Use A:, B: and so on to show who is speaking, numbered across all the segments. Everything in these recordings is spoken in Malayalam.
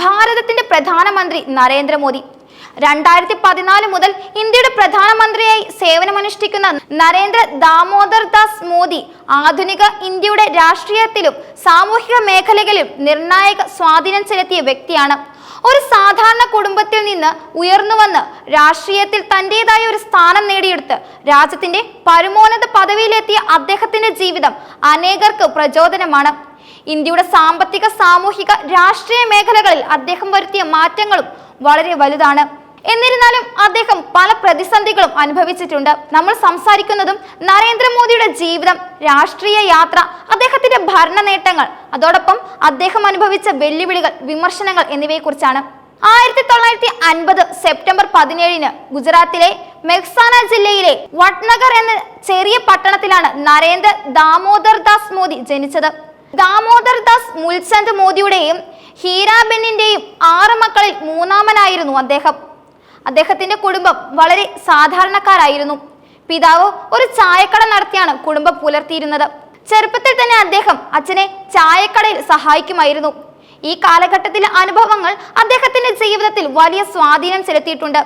A: ഭാരതത്തിന്റെ പ്രധാനമന്ത്രി നരേന്ദ്രമോദി. രണ്ടായിരത്തി പതിനാല് മുതൽ ഇന്ത്യയുടെ പ്രധാനമന്ത്രിയായി സേവനമനുഷ്ഠിക്കുന്ന നരേന്ദ്ര ദാമോദർ ദാസ് മോദി ആധുനിക ഇന്ത്യയുടെ രാഷ്ട്രീയത്തിലും സാമൂഹിക മേഖലകളിലും നിർണായക സ്വാധീനം ചെലുത്തിയ വ്യക്തിയാണ്. ഒരു സാധാരണ കുടുംബത്തിൽ നിന്ന് ഉയർന്നു വന്ന് രാഷ്ട്രീയത്തിൽ തന്റെതായ ഒരു സ്ഥാനം നേടിയെടുത്ത് രാജ്യത്തിന്റെ പരമോന്നത പദവിയിലെത്തിയ അദ്ദേഹത്തിന്റെ ജീവിതം അനേകർക്ക് പ്രചോദനമാണ്. ഇന്ത്യയുടെ സാമ്പത്തിക സാമൂഹിക രാഷ്ട്രീയ മേഖലകളിൽ അദ്ദേഹം വരുത്തിയ മാറ്റങ്ങളും വളരെ വലുതാണ്. എന്നിരുന്നാലും അദ്ദേഹം പല പ്രതിസന്ധികളും അനുഭവിച്ചിട്ടുണ്ട്. നമ്മൾ സംസാരിക്കുന്നതും നരേന്ദ്രമോദിയുടെ ജീവിതം രാഷ്ട്രീയ യാത്ര അദ്ദേഹത്തിന്റെ ഭരണ നേട്ടങ്ങൾ അതോടൊപ്പം അദ്ദേഹം അനുഭവിച്ച വെല്ലുവിളികൾ വിമർശനങ്ങൾ എന്നിവയെക്കുറിച്ചാണ്. ആയിരത്തി തൊള്ളായിരത്തി അൻപത് സെപ്റ്റംബർ പതിനേഴിന് ഗുജറാത്തിലെ മെഹ്സാന ജില്ലയിലെ വട്നഗർ എന്ന ചെറിയ പട്ടണത്തിലാണ് നരേന്ദ്ര ദാമോദർ ദാസ് മോദി ജനിച്ചത്. ദാമോദർ ദാസ് മുൽചന്ദ് മോദിയുടെയും ഹീരാബെന്നിന്റെയും ആറ് മക്കളിൽ മൂന്നാമനായിരുന്നു അദ്ദേഹം. അദ്ദേഹത്തിന്റെ കുടുംബം വളരെ സാധാരണക്കാരായിരുന്നു. പിതാവ് ഒരു ചായക്കട നടത്തിയാണ് കുടുംബം പുലർത്തിയിരുന്നത്. ചെറുപ്പത്തിൽ തന്നെ അദ്ദേഹം അച്ഛനെ ചായക്കടയിൽ സഹായിക്കുമായിരുന്നു. ഈ കാലഘട്ടത്തിലെ അനുഭവങ്ങൾ അദ്ദേഹത്തിന്റെ ജീവിതത്തിൽ വലിയ സ്വാധീനം ചെലുത്തിയിട്ടുണ്ട്.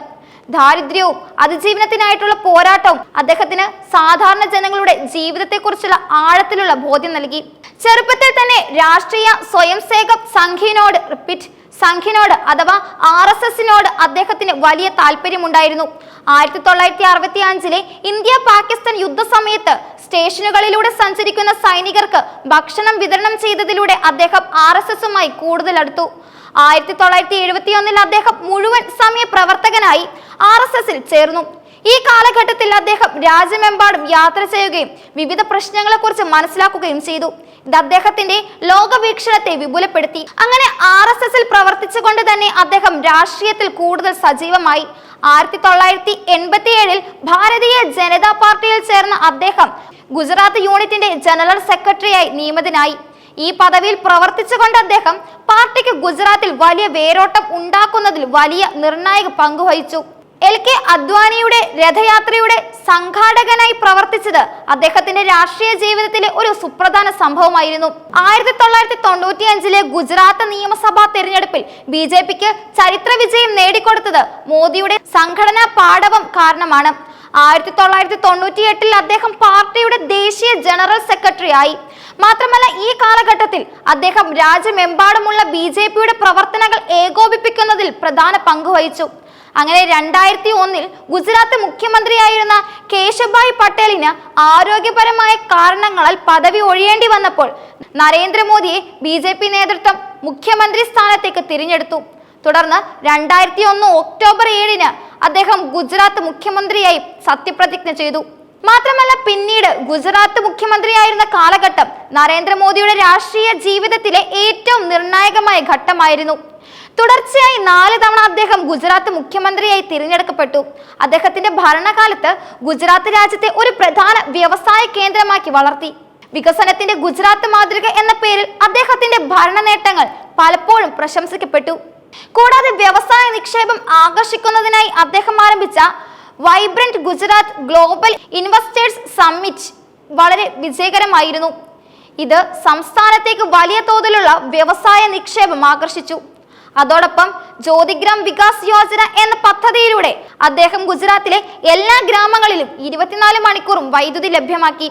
A: ദാരിദ്ര്യവും അതിജീവനത്തിനായിട്ടുള്ള പോരാട്ടവും അദ്ദേഹത്തിന് സാധാരണ ജനങ്ങളുടെ ജീവിതത്തെക്കുറിച്ചുള്ള ആഴത്തിലുള്ള ബോധ്യം നൽകി. ചെറുപ്പത്തിൽ തന്നെ രാഷ്ട്രീയ സ്വയം സേവക സംഘിനോട് റിപ്പീറ്റ് സംഘിനോട് അഥവാ ആർ എസ് എസിനോട് അദ്ദേഹത്തിന് വലിയ താല്പര്യമുണ്ടായിരുന്നു. ആയിരത്തി തൊള്ളായിരത്തി അറുപത്തി അഞ്ചിലെ ഇന്ത്യ പാകിസ്ഥാൻ യുദ്ധസമയത്ത് സ്റ്റേഷനുകളിലൂടെ സഞ്ചരിക്കുന്ന സൈനികർക്ക് ഭക്ഷണം വിതരണം ചെയ്തതിലൂടെ അദ്ദേഹം ആർ എസ് എസുമായി കൂടുതൽ അടുത്തു. ആയിരത്തി തൊള്ളായിരത്തി എഴുപത്തി ഒന്നിൽ അദ്ദേഹം മുഴുവൻ സമയ പ്രവർത്തകനായി ആർ എസ് എസിൽ ചേർന്നു. ഈ കാലഘട്ടത്തിൽ അദ്ദേഹം രാജ്യമെമ്പാടും യാത്ര ചെയ്യുകയും വിവിധ പ്രശ്നങ്ങളെക്കുറിച്ച് മനസ്സിലാക്കുകയും ചെയ്തു. ഇത് അദ്ദേഹത്തിന്റെ ലോകവീക്ഷണത്തെ വിപുലപ്പെടുത്തി. അങ്ങനെ ആർ എസ് എസിൽ പ്രവർത്തിച്ചുകൊണ്ട് തന്നെ അദ്ദേഹം രാഷ്ട്രീയത്തിൽ കൂടുതൽ സജീവമായി. ആയിരത്തി തൊള്ളായിരത്തി എൺപത്തി ഏഴിൽ ഭാരതീയ ജനതാ പാർട്ടിയിൽ ചേർന്ന അദ്ദേഹം ഗുജറാത്ത് യൂണിറ്റിന്റെ ജനറൽ സെക്രട്ടറിയായി നിയമിതനായി. ഈ പദവിയിൽ പ്രവർത്തിച്ചുകൊണ്ട് അദ്ദേഹം പാർട്ടിക്ക് ഗുജറാത്തിൽ വലിയ വേരോട്ടം ഉണ്ടാക്കുന്നതിൽ വലിയ നിർണായക പങ്കുവഹിച്ചു എൽ കെ അദ്വാനിയുടെ രഥയാത്രയുടെ സംഘാടകനായി പ്രവർത്തിച്ചത് അദ്ദേഹത്തിന്റെ രാഷ്ട്രീയ ജീവിതത്തിലെ ഒരു സുപ്രധാന സംഭവമായിരുന്നു. ആയിരത്തി തൊള്ളായിരത്തി തൊണ്ണൂറ്റി അഞ്ചിലെ ഗുജറാത്ത് നിയമസഭാ തെരഞ്ഞെടുപ്പിൽ ബി ജെ പിക്ക് ചരിത്ര വിജയം നേടിക്കൊടുത്തത് മോദിയുടെ സംഘടനാ പാടവം കാരണമാണ്. ആയിരത്തി തൊള്ളായിരത്തി തൊണ്ണൂറ്റി എട്ടിൽ അദ്ദേഹം പാർട്ടിയുടെ ദേശീയ ജനറൽ സെക്രട്ടറി ആയി മാത്രമല്ല ഈ കാലഘട്ടത്തിൽ അദ്ദേഹം രാജ്യമെമ്പാടുമുള്ള ബി ജെ പിയുടെ പ്രവർത്തനങ്ങൾ ഏകോപിപ്പിക്കുന്നതിൽ പ്രധാന പങ്ക് വഹിച്ചു. അങ്ങനെ രണ്ടായിരത്തി ഒന്നിൽ ഗുജറാത്ത് മുഖ്യമന്ത്രിയായിരുന്ന കേശഭായ് പട്ടേലിന് ആരോഗ്യപരമായ കാരണങ്ങളാൽ പദവി ഒഴിയേണ്ടി വന്നപ്പോൾ നരേന്ദ്രമോദിയെ ബി നേതൃത്വം മുഖ്യമന്ത്രി സ്ഥാനത്തേക്ക് തിരഞ്ഞെടുത്തു. തുടർന്ന് രണ്ടായിരത്തി ഒന്ന് ഒക്ടോബർ ഏഴിന് അദ്ദേഹം ഗുജറാത്ത് മുഖ്യമന്ത്രിയായി സത്യപ്രതിജ്ഞ ചെയ്തു. മാത്രമല്ല പിന്നീട് ഗുജറാത്ത് മുഖ്യമന്ത്രിയായിരുന്ന കാലഘട്ടം നരേന്ദ്രമോദിയുടെ രാഷ്ട്രീയ ജീവിതത്തിലെ ഏറ്റവും നിർണായകമായ ഘട്ടമായിരുന്നു. തുടർച്ചയായി നാല് തവണ അദ്ദേഹം ഗുജറാത്ത് മുഖ്യമന്ത്രിയായി തിരഞ്ഞെടുക്കപ്പെട്ടു. അദ്ദേഹത്തിന്റെ ഭരണകാലത്ത് ഗുജറാത്ത് രാജ്യത്തെ ഒരു പ്രധാന വ്യവസായ കേന്ദ്രമാക്കി വളർത്തി. വികസനത്തിന്റെ ഗുജറാത്ത് മാതൃക എന്ന പേരിൽ അദ്ദേഹത്തിന്റെ ഭരണ നേട്ടങ്ങൾ പലപ്പോഴും പ്രശംസിക്കപ്പെട്ടു. കൂടാതെ വ്യവസായ നിക്ഷേപം ആകർഷിക്കുന്നതിനായി അദ്ദേഹം ആരംഭിച്ച vibrant Gujarat global investors summit വളരെ വിജയകരമായിരുന്നു. ഇത് സംസ്ഥാനത്തേക്ക് വലിയ തോതിലുള്ള വ്യവസായ നിക്ഷേപം ആകർഷിച്ചു. അതോടൊപ്പം ജ്യോതിഗ്രാം വികാസ് യോജന എന്ന പദ്ധതിയിലൂടെ അദ്ദേഹം ഗുജറാത്തിലെ എല്ലാ ഗ്രാമങ്ങളിലും ഇരുപത്തിനാല് മണിക്കൂറും വൈദ്യുതി ലഭ്യമാക്കി.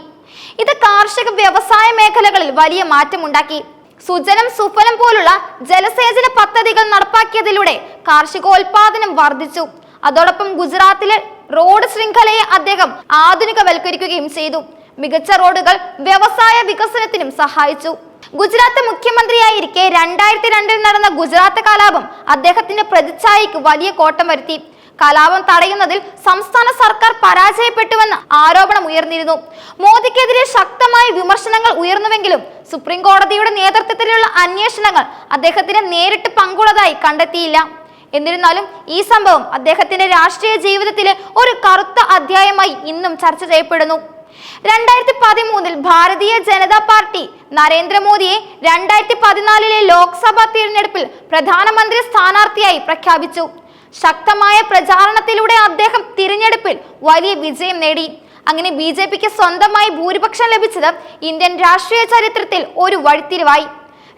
A: ഇത് കാർഷിക വ്യവസായ മേഖലകളിൽ വലിയ മാറ്റമുണ്ടാക്കി. സുജലം സുഫലം പോലുള്ള ജലസേചന പദ്ധതികൾ നടപ്പാക്കിയതിലൂടെ കാർഷികോൽപാദനം വർദ്ധിച്ചു. അതോടൊപ്പം ഗുജറാത്തിലെ റോഡ് ശൃംഖലയെ അദ്ദേഹം ആധുനികവൽക്കരിക്കുകയും ചെയ്തു. മികച്ച റോഡുകൾ വ്യവസായ വികസനത്തിനും സഹായിച്ചു. ഗുജറാത്ത് മുഖ്യമന്ത്രിയായിരിക്കെ രണ്ടായിരത്തി രണ്ടിൽ നടന്ന ഗുജറാത്ത് കലാപം അദ്ദേഹത്തിന്റെ പ്രതിച്ഛായയ്ക്ക് വലിയ കോട്ടം വരുത്തി. കലാപം തടയുന്നതിൽ സംസ്ഥാന സർക്കാർ പരാജയപ്പെട്ടുവെന്ന് ആരോപണം ഉയർന്നിരുന്നു. മോദിക്കെതിരെ ശക്തമായ വിമർശനങ്ങൾ ഉയർന്നുവെങ്കിലും സുപ്രീം കോടതിയുടെ നേതൃത്വത്തിലുള്ള അന്വേഷണങ്ങൾ അദ്ദേഹത്തിന് നേരിട്ട് പങ്കുള്ളതായി കണ്ടെത്തിയില്ല. എന്നിരുന്നാലും ഈ സംഭവം അദ്ദേഹത്തിന്റെ രാഷ്ട്രീയ ജീവിതത്തിലെ ഒരു കറുത്ത അധ്യായമായി ഇന്നും ചർച്ച ചെയ്യപ്പെടുന്നു. രണ്ടായിരത്തി പതിമൂന്നിൽ ഭാരതീയ ജനതാ പാർട്ടി നരേന്ദ്രമോദിയെ രണ്ടായിരത്തി പതിനാലിലെ ലോക്സഭാ തിരഞ്ഞെടുപ്പിൽ പ്രധാനമന്ത്രി സ്ഥാനാർത്ഥിയായി പ്രഖ്യാപിച്ചു. ശക്തമായ പ്രചാരണത്തിലൂടെ അദ്ദേഹം തിരഞ്ഞെടുപ്പിൽ വലിയ വിജയം നേടി. അങ്ങനെ ബി ജെ പിക്ക് സ്വന്തമായി ഭൂരിപക്ഷം ലഭിച്ചത് ഇന്ത്യൻ രാഷ്ട്രീയ ചരിത്രത്തിൽ ഒരു വഴിത്തിരിവായി.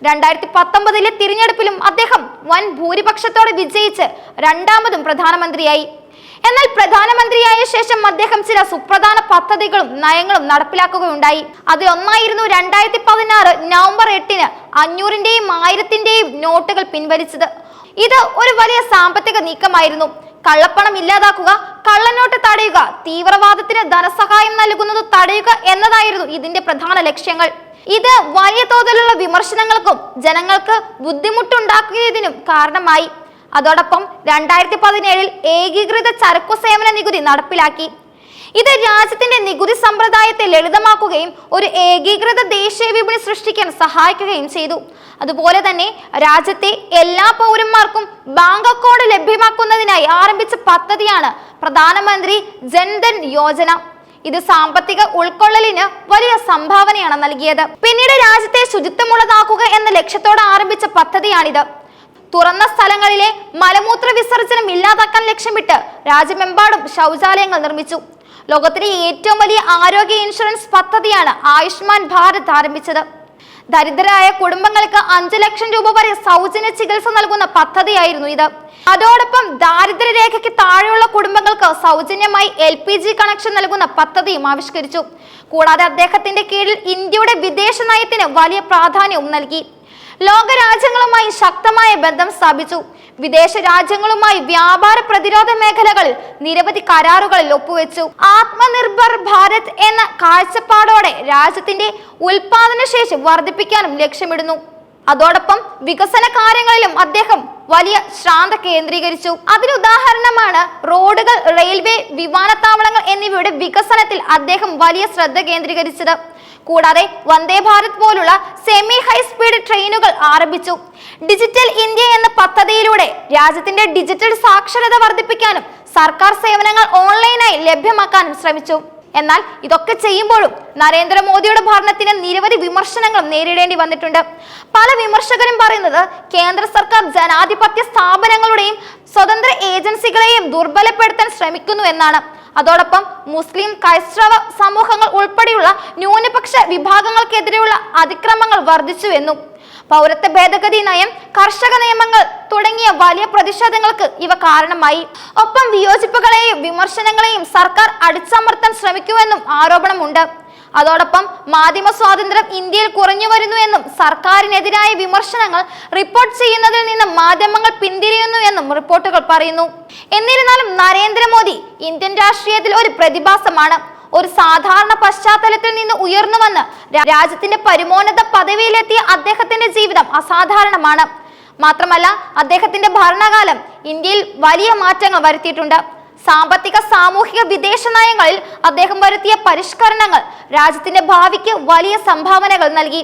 A: രണ്ടായിരത്തി പത്തൊമ്പതിലെ തിരഞ്ഞെടുപ്പിലും അദ്ദേഹം വൻ ഭൂരിപക്ഷത്തോടെ വിജയിച്ച് രണ്ടാമതും പ്രധാനമന്ത്രിയായി. എന്നാൽ പ്രധാനമന്ത്രിയായ ശേഷം അദ്ദേഹം ചില സുപ്രധാന പദ്ധതികളും നയങ്ങളും നടപ്പിലാക്കുകയുണ്ടായി. അതിലൊന്നായിരുന്നു രണ്ടായിരത്തി പതിനാറ് നവംബർ എട്ടിന് അഞ്ഞൂറിന്റെയും ആയിരത്തിന്റെയും നോട്ടുകൾ പിൻവലിച്ചത്. ഇത് ഒരു വലിയ സാമ്പത്തിക നീക്കമായിരുന്നു. കള്ളപ്പണം ഇല്ലാതാക്കുക കള്ളനോട്ട് തടയുക തീവ്രവാദത്തിന് ധനസഹായം നൽകുന്നത് തടയുക എന്നതായിരുന്നു ഇതിന്റെ പ്രധാന ലക്ഷ്യങ്ങൾ. ഇത് വലിയ തോതിലുള്ള വിമർശനങ്ങൾക്കും ജനങ്ങൾക്ക് ബുദ്ധിമുട്ടുണ്ടാക്കിയതിനും കാരണമായി. അതോടൊപ്പം രണ്ടായിരത്തി പതിനേഴിൽ ഏകീകൃത ചരക്കു സേവന നികുതി നടപ്പിലാക്കി. ഇത് രാജ്യത്തിന്റെ നികുതി സമ്പ്രദായത്തെ ലളിതമാക്കുകയും ഒരു ഏകീകൃത ദേശീയ വിപണി സൃഷ്ടിക്കാൻ സഹായിക്കുകയും ചെയ്തു. അതുപോലെ തന്നെ രാജ്യത്തെ എല്ലാ പൗരന്മാർക്കും ബാങ്ക് അക്കൗണ്ട് ലഭ്യമാക്കുന്നതിനായി ആരംഭിച്ച പദ്ധതിയാണ് പ്രധാനമന്ത്രി ജൻധൻ യോജന. ഇത് സാമ്പത്തിക ഉൾക്കൊള്ളലിന് വലിയ സംഭാവനയാണ് നൽകിയത്. പിന്നീട് രാജ്യത്തെ ശുചിത്വമുള്ളതാക്കുക എന്ന ലക്ഷ്യത്തോടെ ആരംഭിച്ച പദ്ധതിയാണിത്. തുറന്ന സ്ഥലങ്ങളിലെ മലമൂത്ര വിസർജനം ഇല്ലാതാക്കാൻ ലക്ഷ്യമിട്ട് രാജ്യമെമ്പാടും ശൗചാലയങ്ങൾ നിർമ്മിച്ചു. ലോകത്തിലെ ഏറ്റവും വലിയ ആരോഗ്യ ഇൻഷുറൻസ് പദ്ധതിയാണ് ആയുഷ്മാൻ ഭാരത് ആരംഭിച്ചത്. ദരിദ്രരായ കുടുംബങ്ങൾക്ക് അഞ്ചു ലക്ഷം രൂപ വരെ സൗജന്യ ചികിത്സ നൽകുന്ന പദ്ധതിയായിരുന്നു ഇത്. അതോടൊപ്പം ദാരിദ്ര്യരേഖയ്ക്ക് താഴെയുള്ള കുടുംബങ്ങൾക്ക് സൗജന്യമായി എൽ പി ജി കണക്ഷൻ നൽകുന്ന പദ്ധതിയും ആവിഷ്കരിച്ചു. കൂടാതെ അദ്ദേഹത്തിന്റെ കീഴിൽ ഇന്ത്യയുടെ വിദേശ നയത്തിന് വലിയ പ്രാധാന്യവും നൽകി. ലോക രാജ്യങ്ങളുമായി ശക്തമായ ബന്ധം സ്ഥാപിച്ചു. വിദേശ രാജ്യങ്ങളുമായി വ്യാപാര പ്രതിരോധ മേഖലകളിൽ നിരവധി കരാറുകളിൽ ഒപ്പുവെച്ചു. ആത്മനിർഭർ ഭാരത് എന്ന കാഴ്ചപ്പാടോടെ രാജ്യത്തിന്റെ ഉൽപാദനശേഷി വർദ്ധിപ്പിക്കാനും ലക്ഷ്യമിടുന്നു. അതോടൊപ്പം വികസന കാര്യങ്ങളിലും അദ്ദേഹം വലിയ ശ്രദ്ധ കേന്ദ്രീകരിച്ചു. അതിനുദാഹരണമാണ് റോഡുകൾ റെയിൽവേ വിമാനത്താവളങ്ങൾ എന്നിവയുടെ വികസനത്തിൽ അദ്ദേഹം വലിയ ശ്രദ്ധ കേന്ദ്രീകരിച്ചത്. കൂടാതെ വന്ദേ ഭാരത് പോലുള്ള സെമി ഹൈ സ്പീഡ് ട്രെയിനുകൾ ആരംഭിച്ചു. ഡിജിറ്റൽ ഇന്ത്യ എന്ന പദ്ധതിയിലൂടെ രാജ്യത്തിന്റെ ഡിജിറ്റൽ സാക്ഷരത വർദ്ധിപ്പിക്കാനും സർക്കാർ സേവനങ്ങൾ ഓൺലൈനായി ലഭ്യമാക്കാനും ശ്രമിച്ചു. എന്നാൽ ഇതൊക്കെ ചെയ്യുമ്പോഴും നരേന്ദ്രമോദിയുടെ ഭരണത്തിന് നിരവധി വിമർശനങ്ങളും നേരിടേണ്ടി വന്നിട്ടുണ്ട്. പല വിമർശകരും പറയുന്നത് കേന്ദ്ര സർക്കാർ ജനാധിപത്യ സ്ഥാപനങ്ങളുടെയും സ്വതന്ത്ര ഏജൻസികളെയും ദുർബലപ്പെടുത്താൻ ശ്രമിക്കുന്നു എന്നാണ്. അതോടൊപ്പം മുസ്ലിം ക്രൈസ്തവ സമൂഹങ്ങൾ ഉൾപ്പെടെയുള്ള ന്യൂനപക്ഷ വിഭാഗങ്ങൾക്കെതിരെയുള്ള അതിക്രമങ്ങൾ വർദ്ധിച്ചുവെന്നും പൗരത്വ ഭേദഗതി നയം കർഷക നിയമങ്ങൾ തുടങ്ങിയ വലിയ പ്രതിഷേധങ്ങൾക്ക് ഇവ കാരണമായി. ഒപ്പം വിയോജിപ്പുകളെയും വിമർശനങ്ങളെയും സർക്കാർ അടിച്ചമർത്താൻ ശ്രമിക്കുമെന്നും ആരോപണമുണ്ട്. അതോടൊപ്പം മാധ്യമ സ്വാതന്ത്ര്യം ഇന്ത്യയിൽ കുറഞ്ഞു വരുന്നു എന്നും സർക്കാരിനെതിരായ വിമർശനങ്ങൾ റിപ്പോർട്ട് ചെയ്യുന്നതിൽ നിന്ന് മാധ്യമങ്ങൾ പിന്തിരിയുന്നു എന്നും റിപ്പോർട്ടുകൾ പറയുന്നു. എന്നിരുന്നാലും നരേന്ദ്രമോദി ഇന്ത്യൻ രാഷ്ട്രീയത്തിൽ ഒരു പ്രതിഭാസമാണ്. ഒരു സാധാരണ പശ്ചാത്തലത്തിൽ നിന്ന് ഉയർന്നു വന്ന് രാജ്യത്തിന്റെ പരമോന്നത പദവിയിലെത്തിയ അദ്ദേഹത്തിന്റെ ജീവിതം അസാധാരണമാണ്. മാത്രമല്ല അദ്ദേഹത്തിന്റെ ഭരണകാലം ഇന്ത്യയിൽ വലിയ മാറ്റങ്ങൾ വരുത്തിയിട്ടുണ്ട്. സാമ്പത്തിക സാമൂഹിക വിദേശ നയങ്ങളിൽ അദ്ദേഹം വരുത്തിയ പരിഷ്കരണങ്ങൾ രാജ്യത്തിന്റെ ഭാവിക്ക് വലിയ സംഭാവനകൾ നൽകി.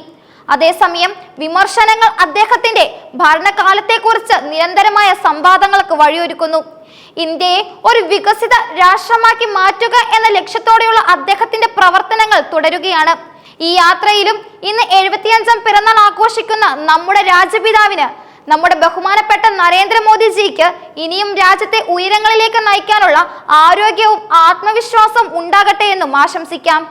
A: അതേസമയം വിമർശനങ്ങൾ അദ്ദേഹത്തിന്റെ ഭരണകാലത്തെക്കുറിച്ച് നിരന്തരമായ സംവാദങ്ങൾക്ക് വഴിയൊരുക്കുന്നു. ഇന്ത്യയെ ഒരു വികസിത രാഷ്ട്രമാക്കി മാറ്റുക എന്ന ലക്ഷ്യത്തോടെയുള്ള അദ്ദേഹത്തിന്റെ പ്രവർത്തനങ്ങൾ തുടരുകയാണ്. ഈ യാത്രയിലും ഇന്ന് എഴുപത്തിയഞ്ചാം പിറന്നാൾ ആഘോഷിക്കുന്ന നമ്മുടെ രാജ്യപിതാവിന് നമ്മുടെ ബഹുമാനപ്പെട്ട നരേന്ദ്രമോദിജിക്ക് ഇനിയും രാജ്യത്തെ ഉയരങ്ങളിലേക്ക് നയിക്കാനുള്ള ആരോഗ്യവും ആത്മവിശ്വാസവും ഉണ്ടാകട്ടെ എന്നും ആശംസിക്കാം.